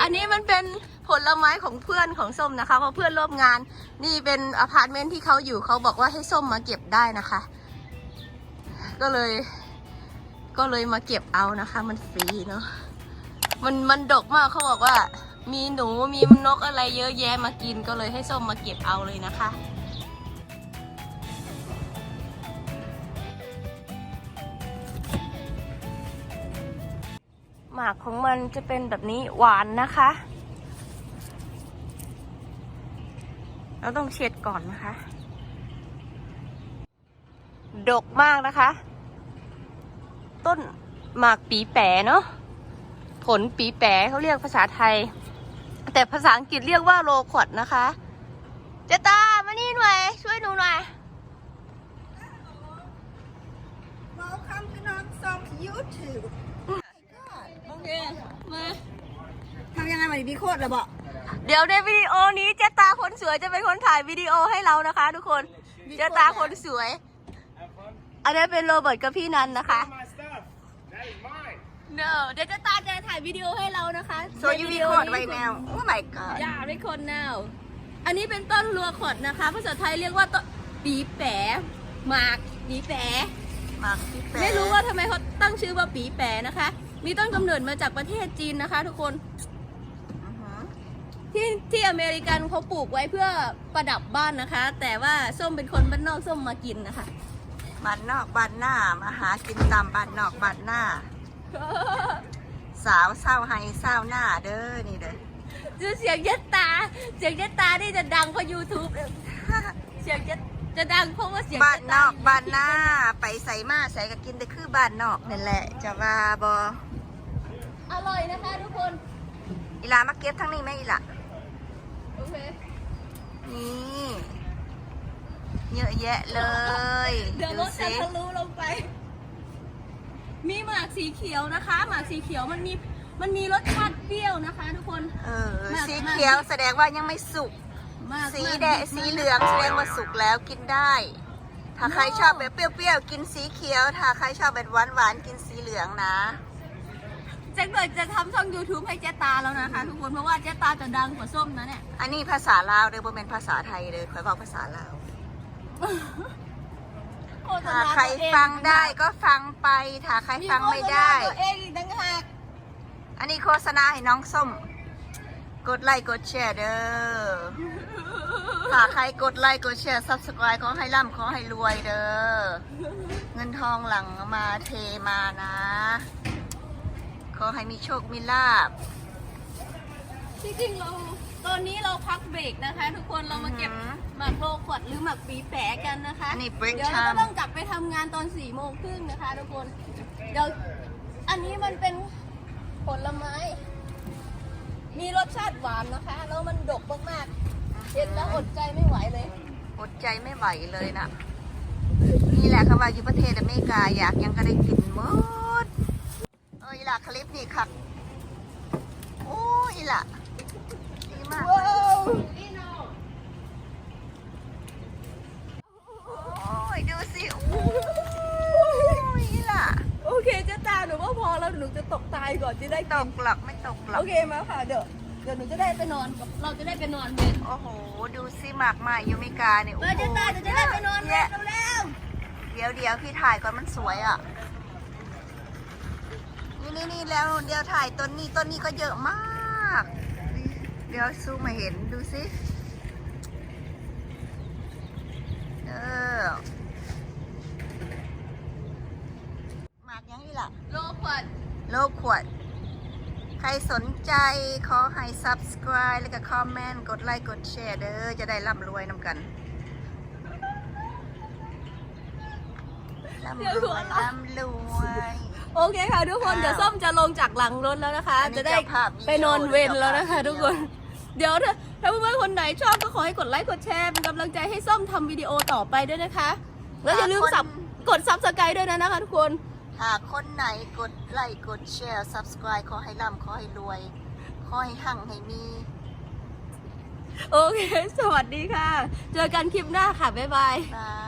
อันนี้มันเป็นผลไม้ของเพื่อนของส้มนะคะเพราะเพื่อนร่วมงาน นี่เป็นอพาร์ตเมนต์ที่เขาอยู่เขาบอกว่าให้ส้มมาเก็บได้นะคะ ก็เลย ก็เลยมาเก็บเอานะคะ มันฟรีเนาะมันมันดกมากเขาบอกว่า มีหนูมีนกอะไรเยอะแยะมากินก็เลยให้ส้มมาเก็บเอาเลยนะคะ หมากของมันจะเป็นแบบนี้หวานนะคะ เราต้องเช็ดก่อนนะคะ ดกมากนะคะ ต้นหมากปีแปะเนาะผลปีแปะเขาเรียกภาษาไทย แต่ภาษาอังกฤษเรียกว่าโลคอดนะคะเจตามานี่หน่อยช่วยหนูหน่อย Welcome to Noxom YouTube โอเค มา ทำยังไงมั นมีโคตรเหรอบอกเดี๋ยวในวิดีโอนี้เจตาคนสวยจะเป็นคนถ่ายวิดีโอให้เรานะคะ ทุกคนเจตาคนสวย อันนี้เป็นโรเบิร์ตกับพี่นันนะคะ no เดี๋ยวเจตาจะถ่ายวิดีโอให้เรานะคะโซยูนิโคตรไวแนว Oh my god อย่าไม่คน now อันนี้เป็นต้นรัวขดนะคะ ภาษาไทยเรียกว่าต้นปีแปะหมากปีแปะหมากปีแปะไม่รู้ว่าทำไมเขาตั้งชื่อว่าปีแปะนะคะ มีต้นกำเนิดมาจากประเทศจีนนะคะ ทุกคน ที่ที่อเมริกันเขาปลูกไว้เพื่อประดับบ้านนะคะ แต่ว่าส้มเป็นคนบ้านนอกส้มมากินนะคะ บ้านนอกบ้านหน้ามาหากินตามบ้านนอกบ้านหน้า สาวเศร้าไฮเศร้าหน้าเด้อนี่เด้อจะเสียงเย็ดตา เสียงเย็ดตานี่จะดังเพราะ YouTube เองเสียงเย็ดจะดังเพราะว่าเสียงบ้านเย็ดนตอกบ้านหน้า ไปใส่มาใส่ก็กินแต่คือบ้านนอกนั่นแหละ จะว่าบออร่อยนะคะทุกคนอีหลามาเก็บทั้งนี้ไหมอีหล่ะโอเค นี่ เยอะแยะเลยเดี๋ยวรดูถจะสิทะลุลงไป มีหมากสีเขียวนะคะ หมากสีเขียวมันมีมันมีรสชาติเปรี้ยวนะคะ ทุกคน เออมากสีเขียวแสดงว่ายังไม่สุกมากสีมากแดงสีเหลืองแสดงว่าสุกแล้วกินได้ ถ้าใครชอบแบบเปรี้ยวๆกินสีเขียว ถ้าใครชอบแบบหวานๆกินสีเหลืองนะ จ๊เกิดจะทำช่อง YouTube ให้เจ๊ตาแล้วนะคะ ทุกคนเพราะว่าเจ๊ตาจะดังกว่าส้มนะเนี่ย อันนี้ภาษาลาวเด้อบ่เป็นภาษาไทยเลยคอยบอกภาษาลาวโฆษถ้าณาใครตัวเองฟังได้ก็ฟังไปถ้าใครฟังไม่ได้ โฆษณาตัวเองอีกต่างหากอันนี้โฆษณาให้น้องส้ม กดไลค์กดแชร์เด้อถ้าใครกดไลค์กดแชร์ subscribe ขอให้ร่ำขอให้รวยเด้อ เงินทองหลังมาเทมานะ ขอให้มีโชค มีลาบ จริงๆเราตอนนี้เราพักเบรกนะคะ ทุกคนเรามาเก็บอือหือหมากโลขวดหรือหมากปีแปะกันนะคะอันนี้ break เดี๋ยวเรา time ก็ต้องกลับไปทำงานตอนสี่โมงครึ่งนะคะ ทุกคนเดี๋ยวอันนี้มันเป็นผลไม้ มีรสชาติหวานนะคะแล้วมันดกมากๆเห็นแล้วอดใจไม่ไหวเลย อดใจไม่ไหวเลยนะ นี่แหละค่ะว่าอยู่ประเทศอเมริกาอยากยังก็ได้กินหมดเอออีหล่ะคลิปนี่ค่ะโอ้ยอีหล่ะดีมากว้าวโอ้ยดูสิโอ้ยอีหล่ะโอเคเจ๊ตาหนูว่าพอแล้วหนูจะตกตายก่อนจะได้ตกินกหรอกไม่ตกหรอกโอเคมาค่ะเดี๋ยวเดี๋ยวหนูจะได้ไปนอนเราจะได้ไปนอนเย็นโอ้โหดูสิหมากไม้อยู่อเมริกาเนี่ยโอ้เราโหจะตายจะได้ไปนอนเย็นเร็วเดี๋ยวเดี๋ยวพี่ถ่ายก่อนมันสวยอะ นี่นี่นี่แล้วเดี๋ยวถ่ายต้นนี้ต้นนี้ก็เยอะมาก เดี๋ยวซูมมาเห็นดูสิเออหมากยังนี่ล่ะ โลขวด โลกขวด ใครสนใจขอให้ subscribe แล้วก็คอมเมนต์กดไลค์กดแชร์เด้อจะได้ร่ำรวยนำกันร่ำรวยร่ำรวย โอเคค่ะทุกคนอ้าวเดี๋ยวส้มจะลงจากหลังรถแล้วนะคะอันนี้จะได้เจ้าภาพวิดีโอไปนอนเวรแล้วนะคะเจ้าทุกภาพคน เดี๋ยวถ้าถ้าเพื่อนๆคนไหนชอบก็ขอให้กดไลค์กดแชร์เป็นกำลังใจให้ส้มทำวิดีโอต่อไปด้วยนะคะ แล้วอย่าลืมสับกดซับสไครต์ด้วยนะนะคะทุกคน หากคนไหนกดไลค์กดแชร์ subscribe ขอให้ร่ำขอให้รวย ขอให้หั่งให้มี โอเค สวัสดีค่ะ เจอกันคลิปหน้าค่ะ บ๊ายบายบาย